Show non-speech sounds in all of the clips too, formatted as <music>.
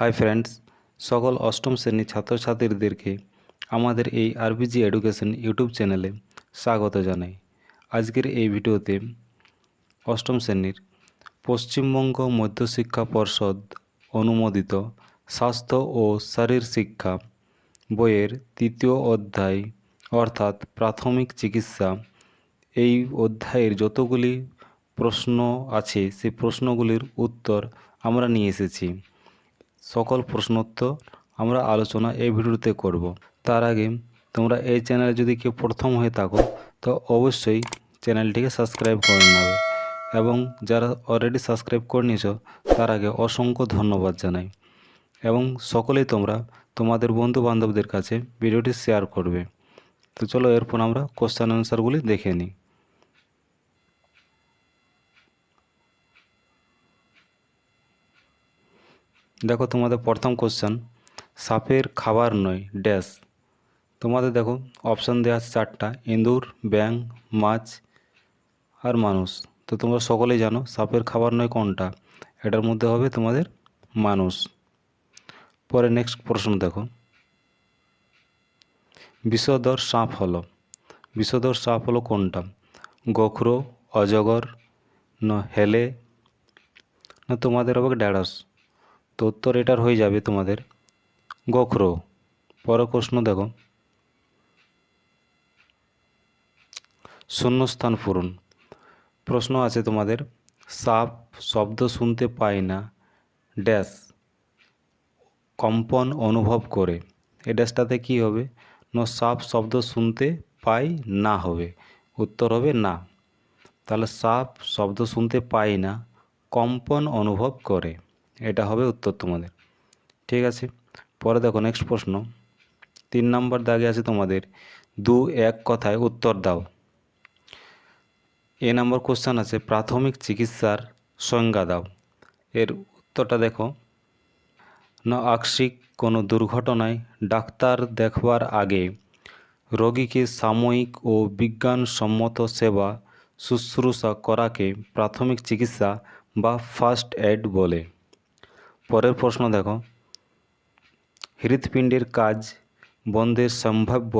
Hi friends, সকল অষ্টম শ্রেণির ছাত্রছাত্রীদেরকে আমাদের এই আরবিজি এডুকেশন ইউটিউব চ্যানেলে স্বাগত জানাই। আজকের এই ভিডিওতে অষ্টম শ্রেণির পশ্চিমবঙ্গ মধ্যশিক্ষা পর্ষদ অনুমোদিত স্বাস্থ্য ও শরীর শিক্ষা বইয়ের তৃতীয় অধ্যায় অর্থাৎ প্রাথমিক চিকিৎসা, এই অধ্যায়ের যতগুলি প্রশ্ন আছে সেই প্রশ্নগুলির উত্তর আমরা নিয়ে এসেছি। সকল প্রশ্নোত্তর আমরা আলোচনা এই ভিডিওতে করব। তার আগে তোমরা এই চ্যানেলে যদি কেউ প্রথম হয়ে থাকো, তো অবশ্যই চ্যানেলটিকে সাবস্ক্রাইব করে নেবে এবং যারা অলরেডি সাবস্ক্রাইব করে নিয়েছো, তার আগে অসংখ্য ধন্যবাদ জানাই। এবং সকলেই তোমরা তোমাদের বন্ধু বান্ধবদের কাছে ভিডিওটি শেয়ার করবে। তো চলো এরপর আমরা কোশ্চেন অ্যান্সারগুলি দেখে নিই। দেখো তোমাদের প্রথম কোশ্চেন সাপের খাবার নয়, ড্যাশ। তোমাদের দেখো অপশান দেওয়া আছে চারটা, ইঁদুর ব্যাং মাছ আর মানুষ। তো তোমরা সকলেই জানো সাপের খাবার নয় কোনটা, এটার মধ্যে হবে তোমাদের মানুষ। পরে নেক্সট প্রশ্ন দেখো। বিষধর সাপ হলো, বিষধর সাপ হলো কোনটা? গোখরো, অজগর, না হেলে, না তোমাদের হবে ঢ্যাঁড়স? তো উত্তর এটার হয়ে যাবে তোমাদের। গোখরো, পর প্রশ্ন দেখো। শূন্যস্থান পূরণ। প্রশ্ন আছে তোমাদের, সাপ শব্দ শুনতে পায় না, ড্যাশ। কম্পন অনুভব করে। এ ড্যাশটাতে কী হবে? না, সাপ শব্দ শুনতে পায় না হবে। উত্তর হবে না। তাহলে সাপ শব্দ শুনতে পায় না, কম্পন অনুভব করে। এটা হবে উত্তর তোমাদের। ঠিক আছে? পরে দেখো নেক্সট প্রশ্ন। তিন নম্বর দাগে আছে তোমাদের, দু এক কথায় উত্তর দাও। এ নম্বর কোশ্চেন আছে, প্রাথমিক চিকিৎসার সংজ্ঞা দাও। এর উত্তরটা দেখো। না আকস্মিক কোনো দুর্ঘটনায় ডাক্তার দেখবার আগে রোগীকে সাময়িক ও বিজ্ঞানসম্মত সেবা শুশ্রূষা করাকে প্রাথমিক চিকিৎসা বা ফার্স্ট এড বলে। পরের প্রশ্ন দেখো। হৃৎপিণ্ডের কাজ বন্ধের সম্ভাব্য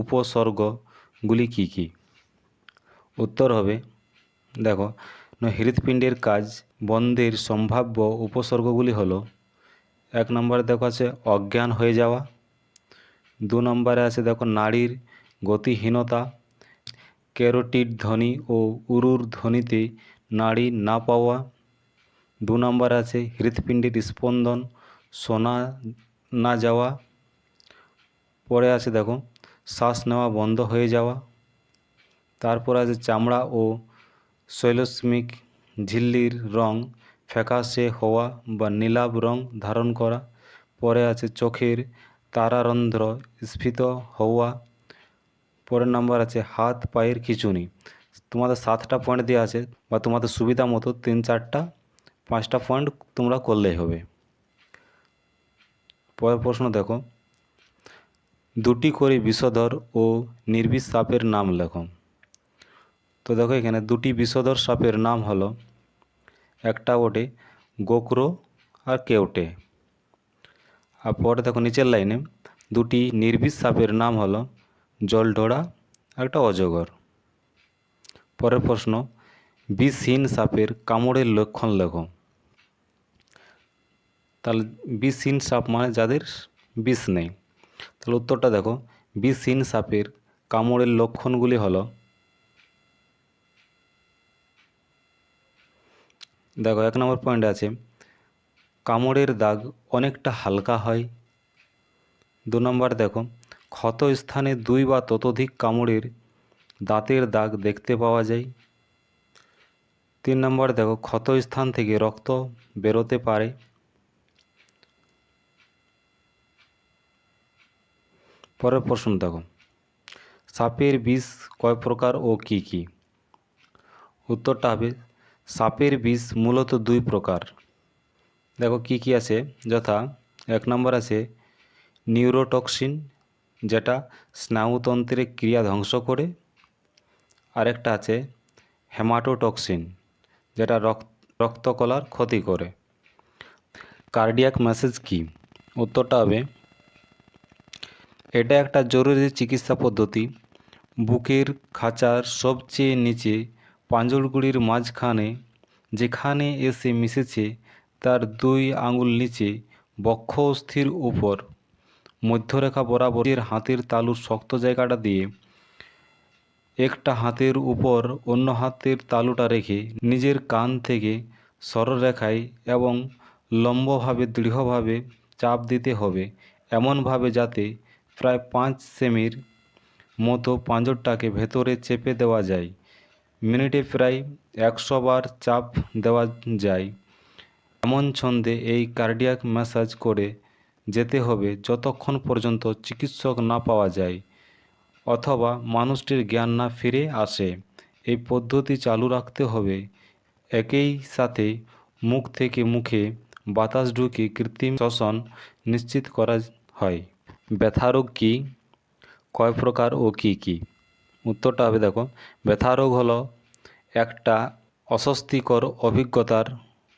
উপসর্গগুলি কী কী? উত্তর হবে, দেখো হৃৎপিণ্ডের কাজ, বন্ধের সম্ভাব্য উপসর্গগুলি হলো, এক নম্বরে দেখো আছে অজ্ঞান হয়ে যাওয়া, দু নম্বরে আছে দেখো নাড়ির গতিহীনতা, ক্যারোটিড ধ্বনি ও উরুর ধ্বনিতে নাড়ি না পাওয়া দু নম্বর আছে হৃৎপিণ্ডের স্পন্দন শোনা না যাওয়া। পরে আছে দেখো, শ্বাস নেওয়া বন্ধ হয়ে যাওয়া। তারপর আছে চামড়া ও শৈলস্মিক ঝিল্লির রং ফ্যাকাশে হওয়া বা নীলাভ রং ধারণ করা। পরে আছে চোখের তারারন্ধ্র স্ফীত হওয়া। পরের নাম্বার আছে হাত পায়ের খিচুনি। তোমাদের সাতটা পয়েন্ট দেওয়া আছে বা তোমাদের সুবিধা মতো তিন চারটা পাঁচটা পয়েন্ট তোমরা করলেই হবে। পরের প্রশ্ন দেখো। দুটি করে বিষধর ও নির্বিষ সাপের নাম লেখো। তো দেখো এখানে দুটি বিষধর সাপের নাম হলো, একটা ওটে গোকরো আর কেউটে আর পরে দেখো নিচের লাইনে, দুটি নির্বিষ সাপের নাম হলো, জলঢোড়া একটা অজগর। পরের প্রশ্ন, বিষহীন সাপের কামড়ের লক্ষণ লেখো। তাহলে বিষহীন সাপ মানে যাদের বিষ নেই। তাহলে উত্তরটা দেখো বিষহীন সাপের কামড়ের লক্ষণগুলি হলো, দেখো এক নম্বর পয়েন্ট আছে, কামড়ের দাগ অনেকটা হালকা হয়। দু নম্বর দেখো, ক্ষত স্থানে দুই বা ততোধিক কামড়ের দাঁতের দাগ দেখতে পাওয়া যায়। তিন নম্বর দেখো, ক্ষত স্থান থেকে রক্ত বেরোতে পারে। পরের প্রশ্ন দেখো। সাপের বিষ কয় প্রকার ও কি কি? উত্তরটা হবে, সাপের বিষ মূলত দুই প্রকার। দেখো কি কি আছে, যথা এক নম্বর আছে নিউরোটক্সিন, যেটা স্নায়ুতন্ত্রের ক্রিয়া ধ্বংস করে। আরেকটা আছে হেমাটোটক্সিন, যেটা রক্ত, রক্তকলার ক্ষতি করে। কার্ডিয়াক ম্যাসেজ কি? উত্তরটা হবে এটা একটা জরুরি চিকিৎসা পদ্ধতি। বুকের খাঁচার সবচেয়ে নিচে পাঁজরগুলির মাঝখানে, যেখানে এসে মিশেছে, তার দুই আঙুল নিচে বক্ষ অস্থির উপর। মধ্যরেখা বরাবরের হাতের তালুর শক্ত জায়গাটা দিয়ে একটা হাতের উপর অন্য হাতের তালুটা রেখে নিজের কান থেকে সরলরেখায় এবং লম্বভাবে, দৃঢ়ভাবে চাপ দিতে হবে। এমনভাবে যাতে প্রায় পাঁচ সেমির মতো পাঁজরটাকে ভেতরে চেপে দেওয়া যায়। মিনিটে প্রায় একশো বার চাপ দেওয়া যায়। এমন ছন্দে এই কার্ডিয়াক ম্যাসাজ করে যেতে হবে যতক্ষণ পর্যন্ত চিকিৎসক না পাওয়া যায় অথবা মানুষটির জ্ঞান না ফিরে আসে। এই পদ্ধতি চালু রাখতে হবে। একই সাথে মুখ থেকে মুখে বাতাস ঢুকে কৃত্রিম শ্বসন নিশ্চিত করা হয়। ব্যথা রোগ কী? কয় প্রকার ও কী কী? উত্তরটা হবে দেখো ব্যথা রোগ হলো একটা অস্বস্তিকর অভিজ্ঞতার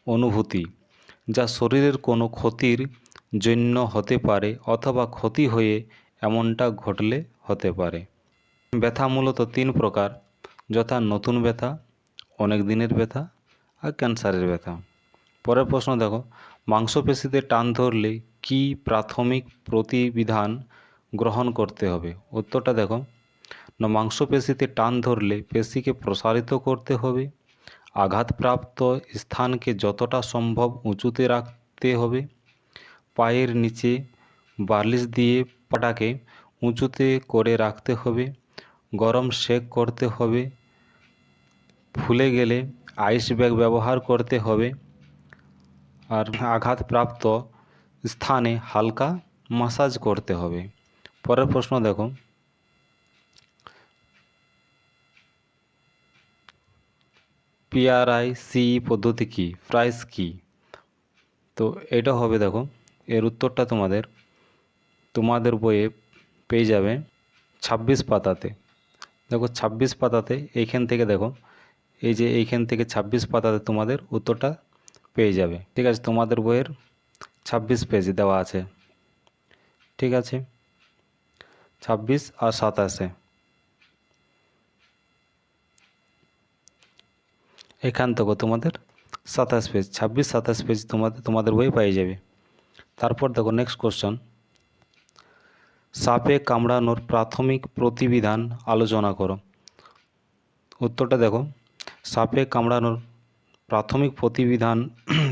অনুভূতি যা শরীরের কোনো ক্ষতির জন্য হতে পারে অথবা ক্ষতি হয়ে এমনটা ঘটলে হতে পারে। ব্যথা মূলত তিন প্রকার, যথা নতুন ব্যথা, অনেক দিনের ব্যথা আর ক্যান্সারের ব্যথা। পরের প্রশ্ন দেখো, মাংসপেশিতে টান ধরলে কি প্রাথমিক প্রতিবিধান গ্রহণ করতে হবে? উত্তরটা দেখো। না, মাংসপেশিতে টান ধরলে পেশিকে প্রসারিত করতে হবে। আঘাতপ্রাপ্ত স্থানকে যতটা সম্ভব উঁচুতে রাখতে হবে। পায়ের নিচে বার্লিশ দিয়ে পাটাকে উঁচুতে করে রাখতে হবে। গরম সেক করতে হবে। ফুলে গেলে আইস ব্যাগ ব্যবহার করতে হবে। আর আঘাতপ্রাপ্ত স্থানে হালকা মাসাজ করতে হবে। পরের প্রশ্ন দেখো। পিআরআই সি পদ্ধতি কি? প্রাইস কি? তো এটা হবে দেখো। এর উত্তরটা তোমাদের তোমাদের বইয়ে পেয়ে যাবে ছাব্বিশ পাতাতে। দেখো ছাব্বিশ পাতাতে এইখান থেকে দেখো, এই যে এইখান থেকে ছাব্বিশ পাতাতে তোমাদের উত্তরটা পেয়ে যাবে। ঠিক আছে, তোমাদের বইয়ের ছাব্বিশ পেজে দেওয়া আছে। ঠিক আছে? ছাব্বিশ আর সাতাশে। এখান থেকে তোমাদের সাতাশ পেজ, ছাব্বিশ, সাতাশ পেজ তোমাদের তোমাদের বই পেয়ে যাবে। তারপর দেখো নেক্সট কোশ্চেন সাপে কামড়ানোর প্রাথমিক প্রতিবিধান আলোচনা করো। উত্তরটা দেখো। সাপে কামড়ানোর প্রাথমিক প্রতিবিধান,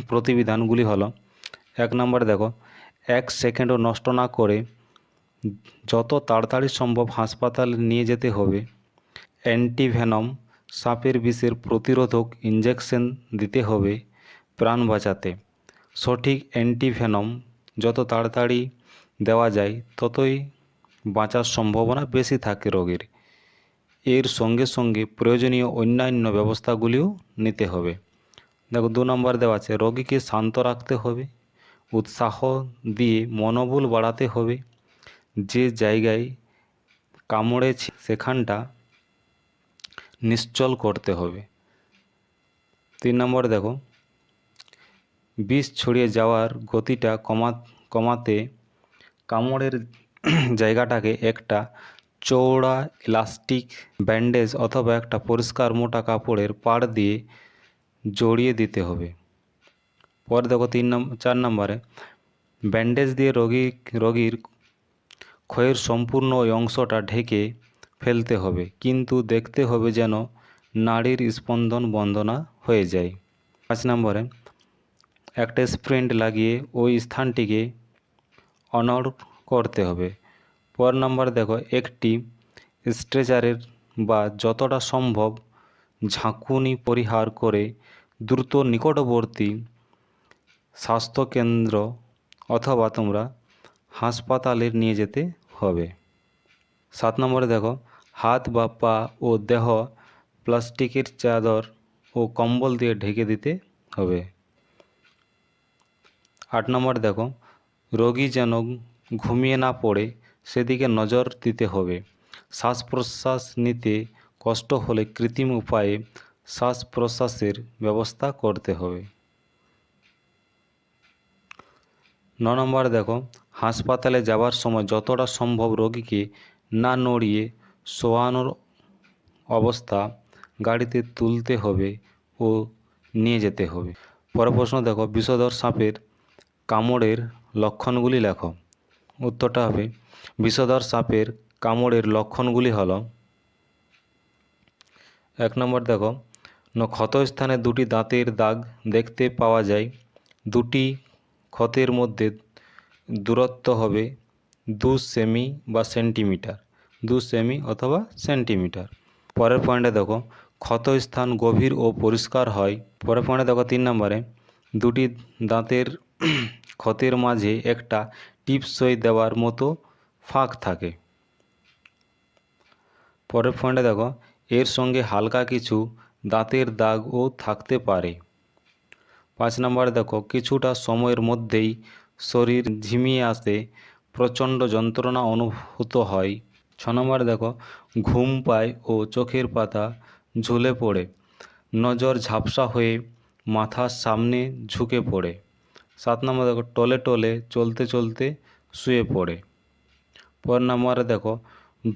প্রতিবিধানগুলি হলো এক নম্বরে দেখো, এক সেকেন্ডও নষ্ট না করে যত তাড়াতাড়ি সম্ভব হাসপাতালে নিয়ে যেতে হবে। অ্যান্টিভেনম, সাপের বিষের প্রতিরোধক ইঞ্জেকশন দিতে হবে প্রাণ বাঁচাতে। সঠিক অ্যান্টিভেনম যত তাড়াতাড়ি দেওয়া যায়, ততই বাঁচার সম্ভাবনা বেশি থাকে রোগীর। এর সঙ্গে সঙ্গে প্রয়োজনীয় অন্যান্য ব্যবস্থাগুলিও নিতে হবে। দেখো, দু নম্বর দেওয়া আছে, রোগীকে শান্ত রাখতে হবে। উৎসাহ দিয়ে মনোবল বাড়াতে হবে। যে জায়গায় কামড়েছে সেখানটা নিশ্চল করতে হবে। তিন নম্বর দেখো, বিষ ছড়িয়ে যাওয়ার গতিটা কমা, কমাতে কামড়ের জায়গাটাকে একটা চৌড়া ইলাস্টিক ব্যান্ডেজ অথবা একটা পরিষ্কার মোটা কাপড়ের পাড় দিয়ে জড়িয়ে দিতে হবে। পরে দেখো তিন নম্বর চার নম্বরে। ব্যান্ডেজ দিয়ে রোগী, রোগীর ক্ষয়ের সম্পূর্ণ ওই অংশটা ঢেকে ফেলতে হবে। কিন্তু দেখতে হবে যেন নাড়ির স্পন্দন বন্ধ না হয়ে যায়। পাঁচ নম্বরে, একটা স্প্রিন্ট লাগিয়ে ওই স্থানটিকে অনড় করতে হবে। পর নম্বর দেখো, একটি স্ট্রেচারের বা যতটা সম্ভব ঝাঁকুনি পরিহার করে দ্রুত নিকটবর্তী স্বাস্থ্যকেন্দ্র অথবা তোমরা হাসপাতালে নিয়ে যেতে হবে। সাত নম্বরে দেখো, হাত বা পা ও দেহ প্লাস্টিকের চাদর ও কম্বল দিয়ে ঢেকে দিতে হবে। আট নম্বর দেখো, রোগী যেন ঘুমিয়ে না পড়ে সেদিকে নজর দিতে হবে। শ্বাস প্রশ্বাস নিতে কষ্ট হলে কৃত্রিম উপায়ে শ্বাস প্রশ্বাসের ব্যবস্থা করতে হবে। ন নম্বরে দেখো, হাসপাতালে যাওয়ার সময় যতটা সম্ভব রোগীকে না নড়িয়ে শোয়ানোর অবস্থা গাড়িতে তুলতে হবে ও নিয়ে যেতে হবে। পরের প্রশ্ন দেখো, বিষধর সাপের কামড়ের লক্ষণগুলি লেখো। উত্তরটা হবে, বিষধর সাপের কামড়ের লক্ষণগুলি হলো, এক নম্বর দেখো ক্ষতস্থানে দুটি দাঁতের দাগ দেখতে পাওয়া যায়, দুটি ক্ষতের মধ্যে দূরত্ব হবে দু সেমি বা সেন্টিমিটার, দু সেমি অথবা সেন্টিমিটার। পরের পয়েন্টে দেখো, ক্ষতস্থান গভীর ও পরিষ্কার হয়। পরের পয়েন্টে দেখো তিন নম্বরে, দুটি দাঁতের <clears throat> ক্ষতের মাঝে একটা টিপসই দেওয়ার মতো ফাঁক থাকে। পরের পয়েন্টে দেখো, এর সঙ্গে হালকা কিছু দাঁতের দাগও থাকতে পারে। পাঁচ নম্বরে দেখো, কিছুটা সময়ের মধ্যেই শরীর ঝিমিয়ে আসে, প্রচণ্ড যন্ত্রণা অনুভূত হয়। ছ নম্বরে দেখো, ঘুম পায় ও চোখের পাতা ঝুলে পড়ে, নজর ঝাপসা হয়ে মাথার সামনে ঝুঁকে পড়ে। সাত নম্বর দেখো, টলে টলে চলতে চলতে শুয়ে পড়ে। পর নম্বরে দেখো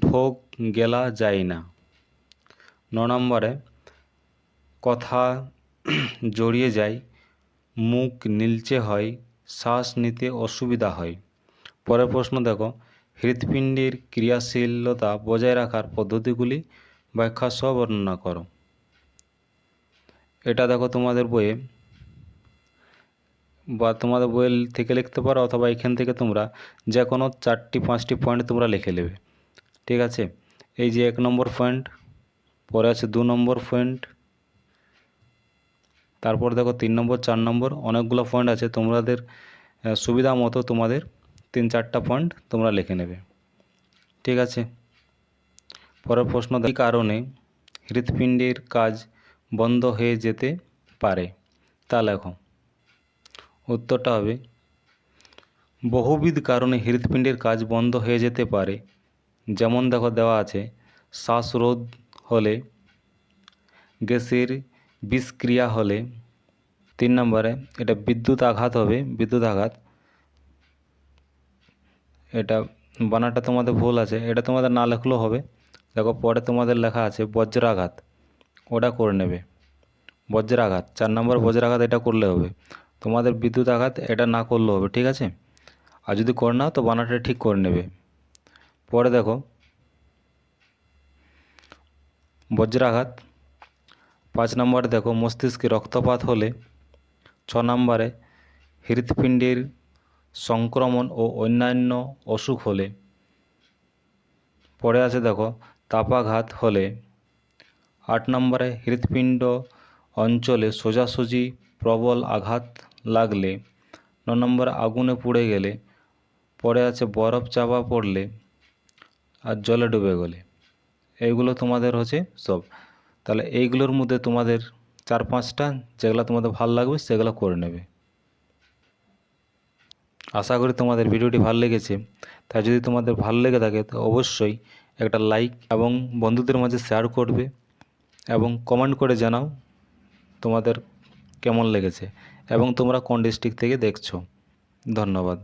ঢোক গেলা যায় না। ন নম্বরে, কথা <clears throat> জড়িয়ে যায় মুখ নীলচে হয়, শ্বাস নিতে অসুবিধা হয়। পরের প্রশ্ন দেখো, হৃৎপিণ্ডের ক্রিয়াশীলতা বজায় রাখার পদ্ধতিগুলি ব্যাখ্যা সহ বর্ণনা করো। এটা দেখো তোমাদের বইয়ে, বা তোমাদের বইয়ের থেকে লিখতে পারো, অথবা এখান থেকে তোমরা যে কোনো চারটি, পাঁচটি পয়েন্ট তোমরা লিখে নেবে। ঠিক আছে? এই যে এক নম্বর পয়েন্ট পরে আছে দু নম্বর পয়েন্ট তারপর দেখো তিন নম্বর, চার নম্বর অনেকগুলো পয়েন্ট আছে। তোমাদের সুবিধা মতো তোমাদের তিন চারটা পয়েন্ট তোমরা লিখে নেবে। ঠিক আছে? পরের প্রশ্ন এই কারণে হৃৎপিণ্ডের কাজ বন্ধ হয়ে যেতে পারে? তা লেখো। উত্তরটা হবে, বহুবিধ কারণে হৃৎপিণ্ডের কাজ বন্ধ হয়ে যেতে পারে। যেমন দেখো দেওয়া আছে, শ্বাসরোধ হলে গ্যাসের বিষক্রিয়া হলে, তিন নম্বরে এটা বিদ্যুৎ আঘাত হবে, বিদ্যুৎ আঘাত। এটা বানানটা তোমাদের ভুল আছে, এটা তোমাদের না লেখলেও হবে। দেখো, পরে তোমাদের লেখা আছে বজ্রাঘাত, ওটা করে নেবে। বজ্রাঘাত, চার নম্বর বজ্রাঘাত এটা করলে হবে। তোমাদের বিদ্যুৎ আঘাত এটা না করলেও হবে, ঠিক আছে? আর যদি করে নাও, তো বানানটা ঠিক করে নেবে। পরে দেখো, বজ্রাঘাত পাঁচ নম্বরে দেখো, মস্তিষ্কে রক্তপাত হলে ছ নম্বরে হৃৎপিণ্ডের সংক্রমণ ও অন্যান্য অসুখ হলে। পরে আছে দেখো, তাপাঘাত হলে আট নম্বরে হৃৎপিণ্ড অঞ্চলে সোজাসুজি প্রবল আঘাত লাগলে। ন নম্বরে আগুনে পুড়ে গেলে। পরে আছে বরফ চাপা পড়লে আর জলে ডুবে গেলে। এইগুলো তোমাদের হচ্ছে সব। তাহলে এইগুলোর মধ্যে তোমাদের চার পাঁচটা যেগুলো তোমাদের ভালো লাগবে সেগুলো করে নেবে। আশা করি তোমাদের ভিডিওটি ভালো লেগেছে। তাই যদি তোমাদের ভালো লেগে থাকে তো অবশ্যই একটা লাইক এবং বন্ধুদের মাঝে শেয়ার করবে এবং কমেন্ট করে জানাও তোমাদের কেমন লেগেছে এবং তোমরা কোন ডিস্ট্রিক্ট থেকে দেখছ। ধন্যবাদ।